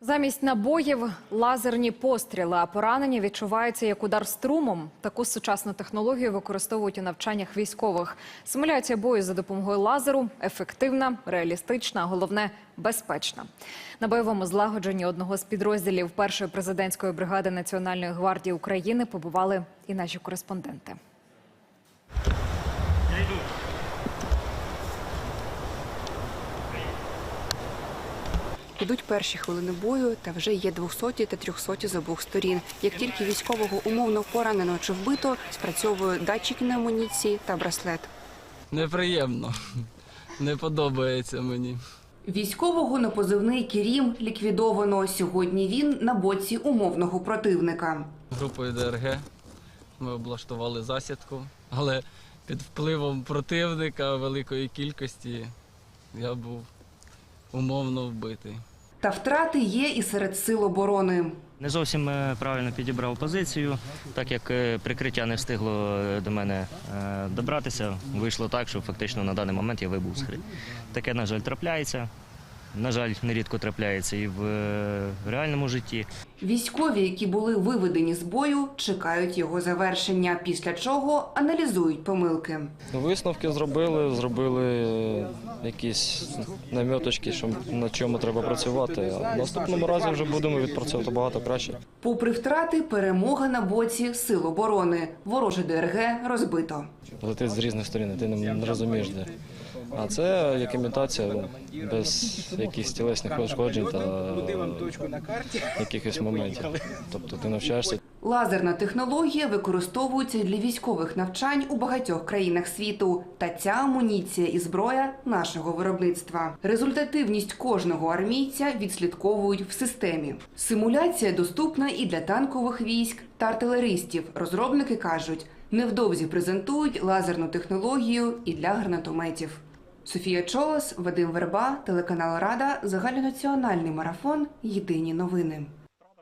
Замість набоїв лазерні постріли, а поранення відчуваються як удар струмом. Таку сучасну технологію використовують у навчаннях військових. Симуляція бою за допомогою лазеру ефективна, реалістична, а головне безпечна. На бойовому злагодженні одного з підрозділів першої президентської бригади Національної гвардії України побували і наші кореспонденти. Ідуть перші хвилини бою, та вже є 200 та 300 з обох сторін. Як тільки військового умовно поранено чи вбито, спрацьовує датчик на амуніції та браслет. Неприємно. Не подобається мені. Військового на позивний Кірім ліквідовано. Сьогодні він на боці умовного противника. Групою ДРГ ми облаштували засідку, але під впливом противника великої кількості я був умовно вбитий. Та втрати є і серед сил оборони. Не зовсім е, правильно підібрав позицію, так як е, прикриття не встигло е, до мене добратися. Вийшло так, що фактично на даний момент я вибув з гри. Таке, на жаль, трапляється. На жаль, нерідко трапляється і в реальному житті. Військові, які були виведені з бою, чекають його завершення, після чого аналізують помилки. Висновки зробили, зробили якісь наміточки, що на чому треба працювати. А в наступному разі вже будемо відпрацьовувати багато краще. Попри втрати, перемога на боці сил оборони. Вороже ДРГ розбито. Летить з різних сторін, ти не, розумієш де. А це як імітація ну, без якихось тілесних пошкоджень та якихось моментів. Тобто ти навчаєшся Лазерна технологія використовується для військових навчань у багатьох країнах світу. Та ця амуніція і зброя нашого виробництва. Результативність кожного армійця відслідковують в системі. Симуляція доступна і для танкових військ та артилеристів. Розробники кажуть, невдовзі презентують лазерну технологію і для гранатометів. Софія Чолос, Вадим Верба, телеканал Рада, загальнонаціональний марафон. Єдині новини.